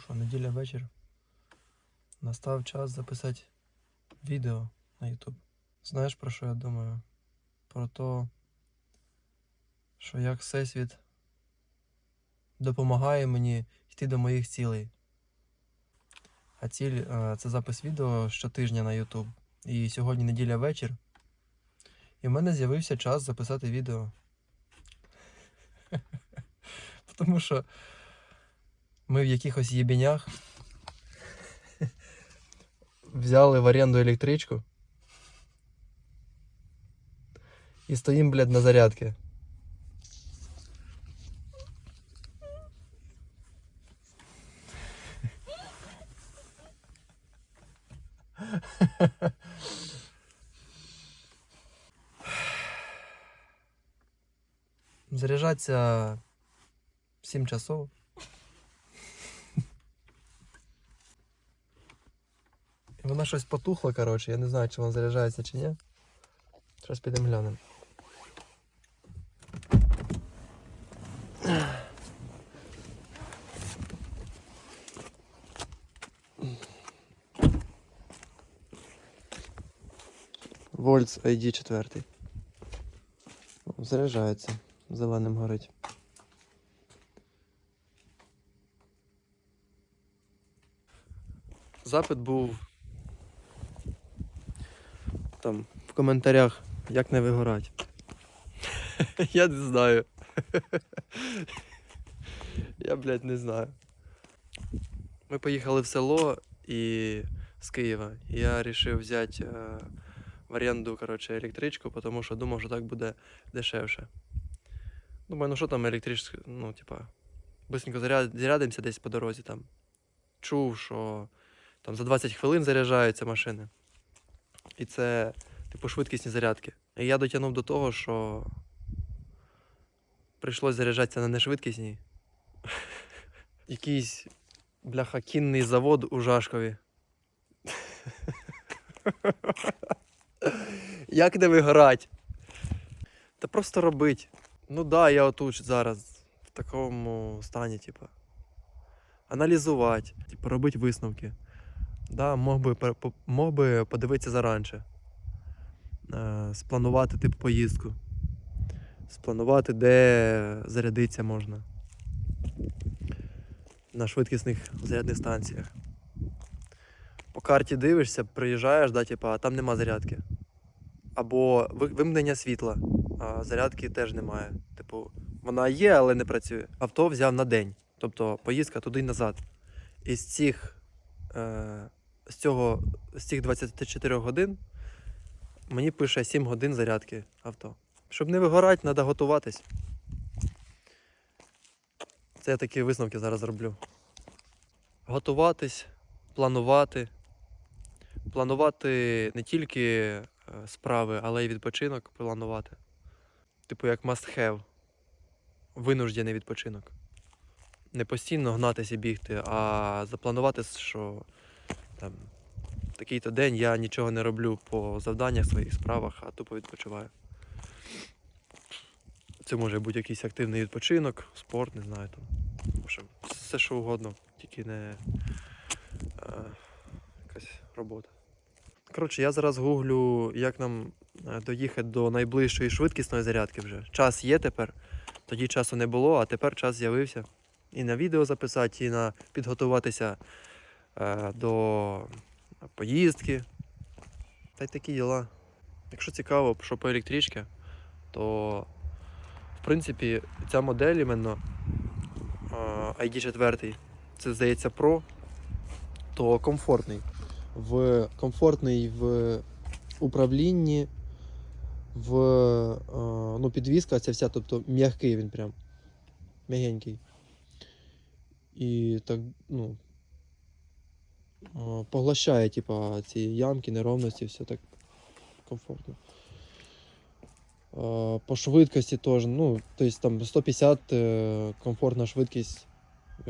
що, неділя вечір. Настав час записати відео на YouTube. Знаєш про що я думаю? Про те, що як Всесвіт допомагає мені йти до моїх цілей. А ціль е, це запис відео щотижня на YouTube. І сьогодні неділя вечір. І в мене з'явився час записати відео. Тому що ми в якихось єбінях взяли в оренду електричку і стоїмо, блядь, на зарядці. Заряджаться 7 часов. Вона щось потухла, коротше, я не знаю, чи вона заряджається чи ні. Зараз підемо глянемо. Вольц ID 4. Заряджається. Зеленим горить. Запит був там в коментарях, як не вигорать. Я не знаю. Я, блядь, не знаю. Ми поїхали в село і з Києва. Я вирішив взяти е, в оренду коротше, електричку, тому що думав, що так буде дешевше. Думаю, ну що там електричка, ну, типа, быстренько заряд, зарядимося десь по дорозі там. Чув, що там за 20 хвилин заряджаються машини. І це, типу, швидкісні зарядки. І я дотягнув до того, що прийшлось заряджатися на нешвидкісній. Якийсь бляха кінний завод у Жашкові. Як не вигорать? Та просто робить. Ну да, я отут зараз в такому стані, типу. Аналізувати, типу, робити висновки. Да, мог би, мог би подивитися заранше. Е, спланувати типу поїздку. Спланувати, де зарядитися можна. На швидкісних зарядних станціях. По карті дивишся, приїжджаєш, да, типу, а там нема зарядки. Або ви- вимкнення світла, а зарядки теж немає. Типу, вона є, але не працює. Авто взяв на день. Тобто поїздка туди й назад. Із цих е, з цього з цих 24 годин мені пише 7 годин зарядки авто. Щоб не вигорати, треба готуватись. Це я такі висновки зараз роблю. Готуватись, планувати. Планувати не тільки е, справи, але й відпочинок планувати. Типу як must have. Винуждений відпочинок. Не постійно гнатися і бігти, а запланувати, що там такий-то день я нічого не роблю по завданнях своїх справах, а тупо відпочиваю. Це може бути якийсь активний відпочинок, спорт, не знаю там. Общем, все що угодно, тільки не е, якась робота. Коротше, я зараз гуглю, як нам е, доїхати до найближчої швидкісної зарядки вже. Час є тепер. Тоді часу не було, а тепер час з'явився. І на відео записати, і на підготуватися до поїздки. Та й такі діла. Якщо цікаво, що по електричці, то в принципі ця модель іменно е, ID4, це здається Pro, то комфортний. В комфортний в управлінні, в е, ну, підвізка ця вся, тобто м'який він прям. М'ягенький. І так, ну, е, поглощає, типа, ці ямки, неровності, все так комфортно. Е, По швидкості теж, ну, тобто там 150 е, комфортна швидкість,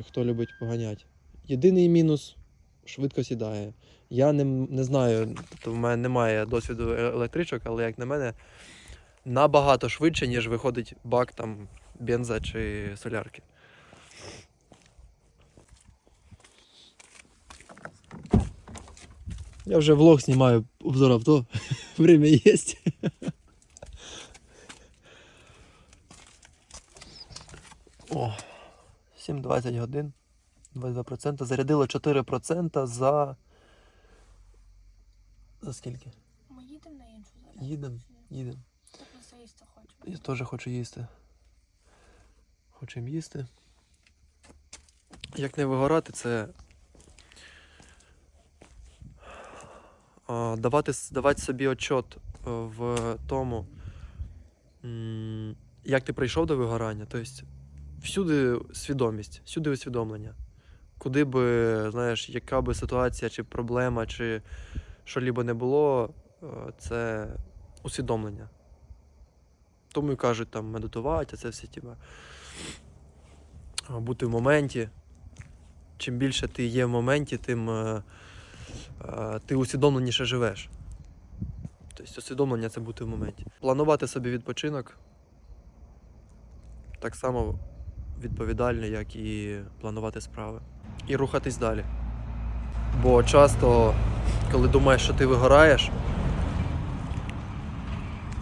хто любить поганяти. Єдиний мінус швидко сідає. Я не, не знаю, тобто в мене немає досвіду е- електричок, але як на мене, набагато швидше, ніж виходить бак там бенза чи солярки. Я вже влог знімаю обзор авто. Время є. О, 7-20 годин. 22%. Зарядило 4% за. За скільки? Ми їдемо на іншу зараз. Їдемо, їдемо. Я теж хочу їсти. Хочемо їсти. Як не вигорати, це давати, давати собі отчет е, в тому, як ти прийшов до вигорання. Тобто всюди свідомість, всюди усвідомлення. Куди би, знаєш, яка би ситуація, чи проблема, чи що-лібо не було, е, це усвідомлення. Тому і кажуть там медитувати, а це все типа бути в моменті. Чим більше ти є в моменті, тим е, ти усвідомленіше живеш. Тобто усвідомлення це бути в моменті. Планувати собі відпочинок так само відповідально, як і планувати справи. І рухатись далі. Бо часто, коли думаєш, що ти вигораєш,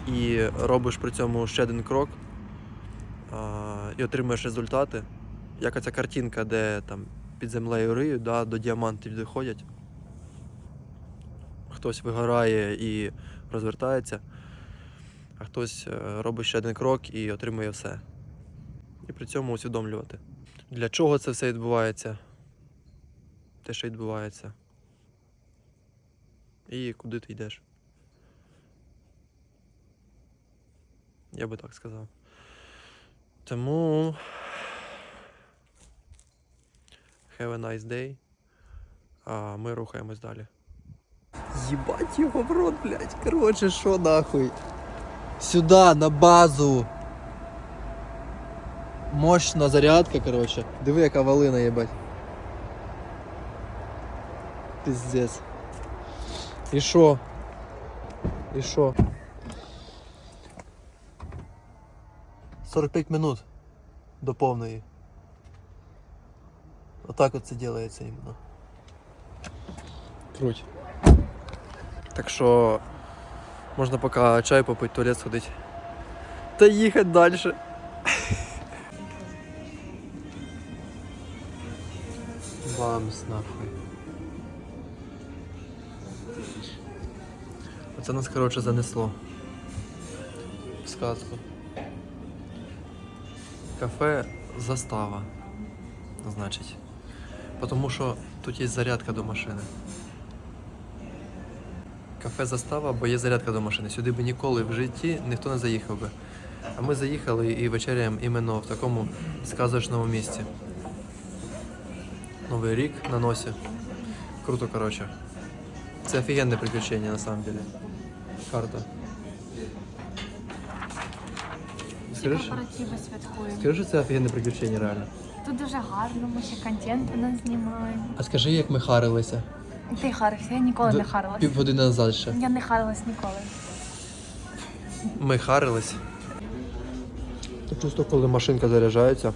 і робиш при цьому ще один крок і отримуєш результати. Як оця картинка, де там під землею риють, да, до діамантів доходять. Хтось вигорає і розвертається, а хтось е, робить ще один крок і отримує все. І при цьому усвідомлювати. Для чого це все відбувається? Те, що відбувається. І куди ти йдеш. Я би так сказав. Тому. Have a nice day. А ми рухаємось далі. Єбать його в рот, блядь. Короче, що нахуй? Сюди, на базу. Мощна зарядка, короче. Диви, яка валина, єбать. Пиздец. І що? І що? 45 минут до повної. Отак от це делається іменно. Круть. Так що можна поки чай попити, туалет сходити. Та їхати далі. Бамс нахуй. Оце нас, коротше, занесло. В сказку. Кафе застава. Значить. Тому що тут є зарядка до машини. Кафе застава, бо є зарядка до машини. Сюди би ніколи в житті ніхто не заїхав би. А ми заїхали і вечеряємо іменно в такому сказочному місці. Новий рік на носі. Круто, коротше. Це офігенне приключення на самом деле. Карта. Скажи, корпоративи святкуємо. скажи, що це офігенне приключення реально. Тут дуже гарно, ми ще контент у нас знімаємо. А скажи, як ми харилися? Ти харився, я ніколи не харилась. Півгодини назад ще. Я не харилась ніколи. Ми харились. Чисто, коли машинка заряджається,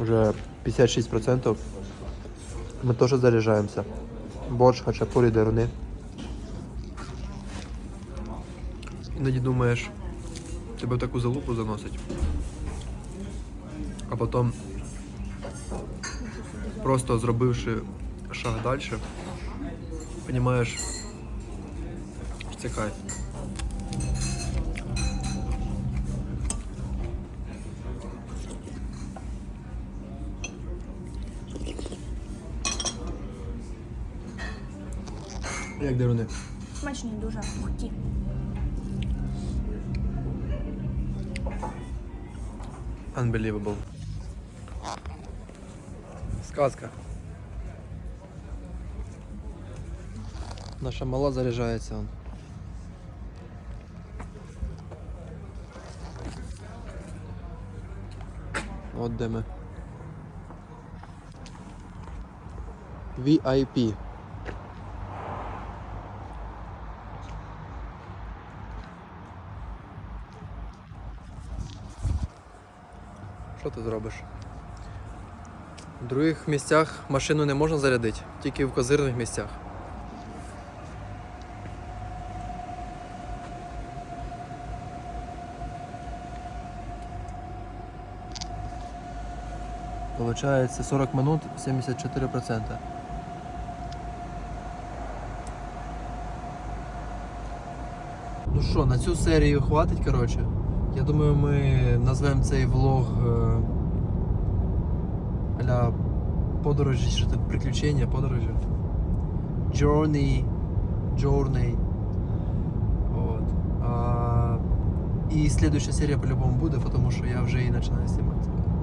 вже 56%, ми теж заряджаємося. Борщ, хачапурі, деруни. Іноді думаєш, тебе в таку залупу заносить. А потім, просто зробивши шаг далі, розумієш, що це кайф. Як деруни? Смачні дуже пухкі. Unbelievable. Сказка. Наша мала заряджається. Он. От де. VIP. Що ти зробиш? В других місцях машину не можна зарядити, тільки в козирних місцях. Получається 40 минут 74%. Ну що, на цю серію хватить, коротше. Я думаю, ми назвемо цей влог е, аля подорожі, що це приключення, подорожі. Journey. Journey. Вот. А, і слідуюча серія по-любому буде, тому що я вже її починаю знімати.